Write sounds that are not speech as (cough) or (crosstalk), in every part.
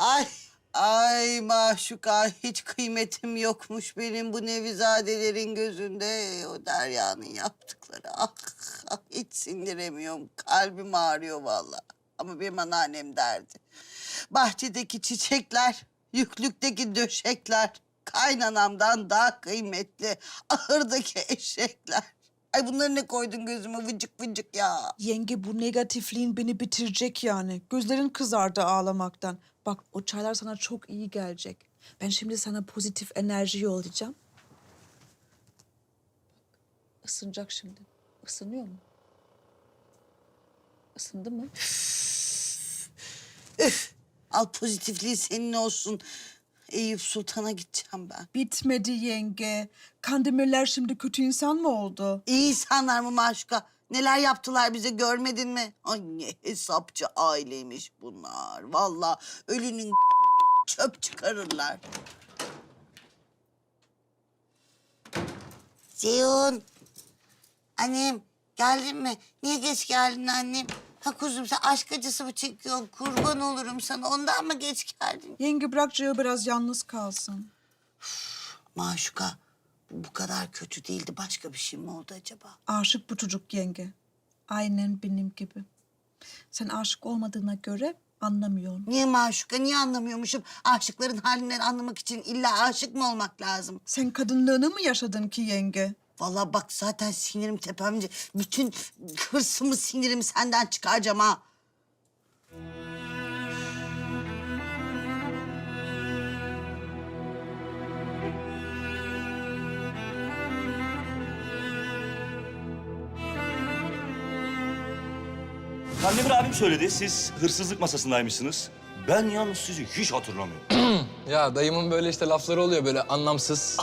Ay, ay maşuka hiç kıymetim yokmuş benim bu nevizadelerin gözünde. O Derya'nın yaptıkları. Ah, ah, hiç sindiremiyorum. Kalbim ağrıyor vallahi. Ama benim anneannem derdi. Bahçedeki çiçekler, yüklükteki döşekler kaynanamdan daha kıymetli. Ahırdaki eşekler. Ay bunları ne koydun gözüme vıcık vıcık ya. Yenge bu negatifliğin beni bitirecek yani. Gözlerin kızardı ağlamaktan. Bak o çaylar sana çok iyi gelecek. Ben şimdi sana pozitif enerji yollayacağım. Isınacak şimdi. Isınıyor mu? Isındı mı? Üf, al pozitifliği senin olsun. Eyüp Sultan'a gideceğim ben. Bitmedi yenge. Kandemirler şimdi kötü insan mı oldu? İyi insanlar mı Maşuka? Neler yaptılar bize görmedin mi? Ay ne hesapçı aileymiş bunlar. Vallahi ölünün çöp çıkarırlar. Zeyun. Annem geldin mi? Niye geç geldin annem? Ha kuzum sen aşk acısı mı çekiyorsun? Kurban olurum sana. Ondan mı geç geldin? Yenge bırak Ceo biraz yalnız kalsın. Maşuka bu kadar kötü değildi. Başka bir şey mi oldu acaba? Aşık bu çocuk yenge. Aynen benim gibi. Sen aşık olmadığına göre anlamıyorsun. Niye maşuka? Niye anlamıyormuşum? Aşıkların halinden anlamak için illa aşık mı olmak lazım? Sen kadınlığını mı yaşadın ki yenge? Vallahi bak zaten sinirim tepemde. Bütün hırsımı, sinirimi senden çıkaracağım ha. Kandemir abim söyledi. Siz hırsızlık masasındaymışsınız. Ben yalnız sizi hiç hatırlamıyorum. (clears throat) Ya dayımın böyle işte lafları oluyor böyle anlamsız.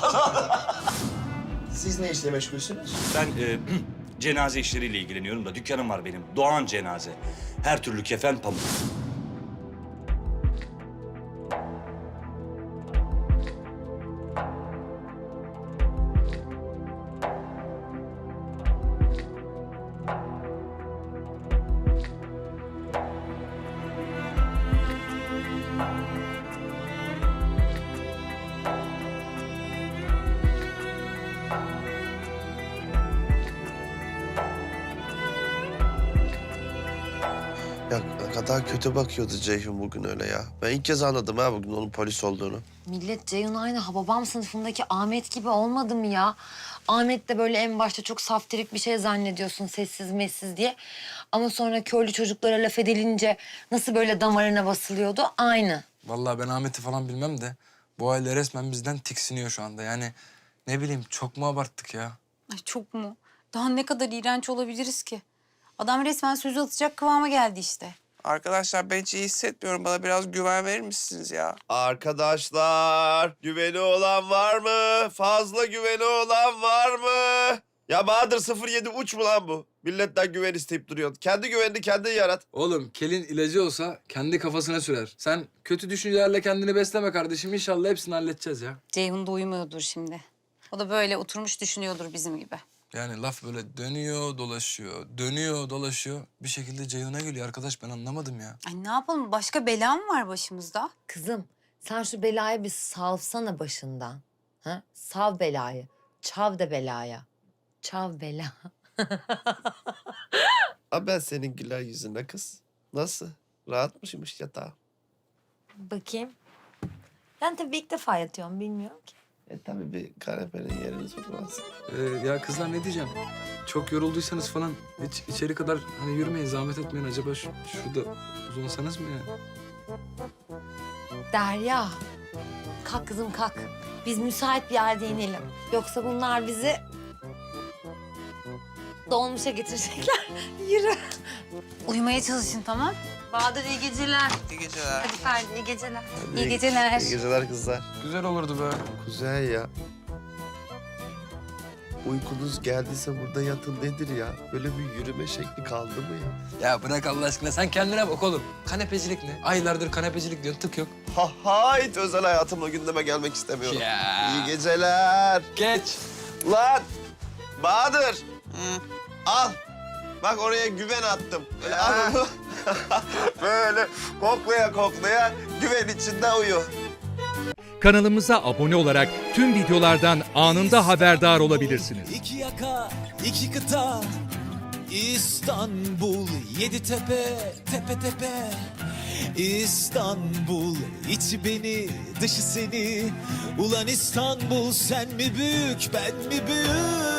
(laughs) Siz ne işle meşgulsünüz? Ben e, (clears throat) cenaze işleriyle ilgileniyorum da dükkanım var benim. Doğan Cenaze. Her türlü kefen pamuk. Ya ne kadar kötü bakıyordu Ceyhun bugün öyle ya. Ben ilk kez anladım ha bugün onun polis olduğunu. Millet Ceyhun aynı Hababam sınıfındaki Ahmet gibi olmadı mı ya? Ahmet de böyle en başta çok saftirik bir şey zannediyorsun sessiz messiz diye. Ama sonra köylü çocuklara laf edilince nasıl böyle damarına basılıyordu aynı. Vallahi ben Ahmet'i falan bilmem de bu aile resmen bizden tiksiniyor şu anda. Yani ne bileyim çok mu abarttık ya? Ay çok mu? Daha ne kadar iğrenç olabiliriz ki? Adam resmen sözü atacak kıvama geldi işte. Arkadaşlar ben hiç iyi hissetmiyorum. Bana biraz güven verir misiniz ya? Arkadaşlar güveni olan var mı? Fazla güveni olan var mı? Ya Bahadır 07 uç mu lan bu? Milletten güven isteyip duruyorsun. Kendi güvenini kendin yarat. Oğlum kelin ilacı olsa kendi kafasına sürer. Sen kötü düşüncelerle kendini besleme kardeşim. İnşallah hepsini halledeceğiz ya. Ceyhun da uyumuyordur şimdi. O da böyle oturmuş düşünüyordur bizim gibi. Yani laf böyle dönüyor dolaşıyor, dönüyor dolaşıyor. Bir şekilde Ceyhun'a geliyor arkadaş ben anlamadım ya. Ay ne yapalım? Başka bela mı var başımızda? Kızım sen şu belayı bir savsana başından. Ha? Sav belayı. Çav de belaya. Çav bela. (laughs) Ha ben senin güler yüzüne kız. Nasıl? Rahatmışmış yatağa. Bakayım. Ben tabii ilk defa yatıyorum bilmiyorum ki. E tabii bir kanepenin yerini tutmaz. Ee, ya kızlar ne diyeceğim? Çok yorulduysanız falan hiç içeri kadar hani yürümeyin, zahmet etmeyin. Acaba şu, şurada uzansanız mı ya? Derya. Kalk kızım kalk. Biz müsait bir yerde inelim. Yoksa bunlar bizi dolmuşa getirecekler. (laughs) Yürü. Uyumaya çalışın tamam. Bahadır iyi geceler. İyi geceler. Hadi Ferdi iyi geceler. Hadi iyi geceler. İyi geceler kızlar. Güzel olurdu be. Kuzey ya. Uykunuz geldiyse burada yatın nedir ya? Böyle bir yürüme şekli kaldı mı ya? Ya bırak Allah aşkına sen kendine bak oğlum. Kanepecilik ne? Aylardır kanepecilik diyorsun tık yok. Ha hayt özel hayatımla gündeme gelmek istemiyorum. Ya. İyi geceler. Geç. Lan Bahadır. Al. Bak oraya güven attım. Böyle al. (laughs) Böyle koklaya koklaya güveni içinde uyu. Kanalımıza abone olarak tüm videolardan anında haberdar olabilirsiniz. İki yaka, iki kıta, İstanbul, yedi tepe, tepe tepe. İstanbul, içi beni, dışı seni. Ulan İstanbul, sen mi büyük, ben mi büyük?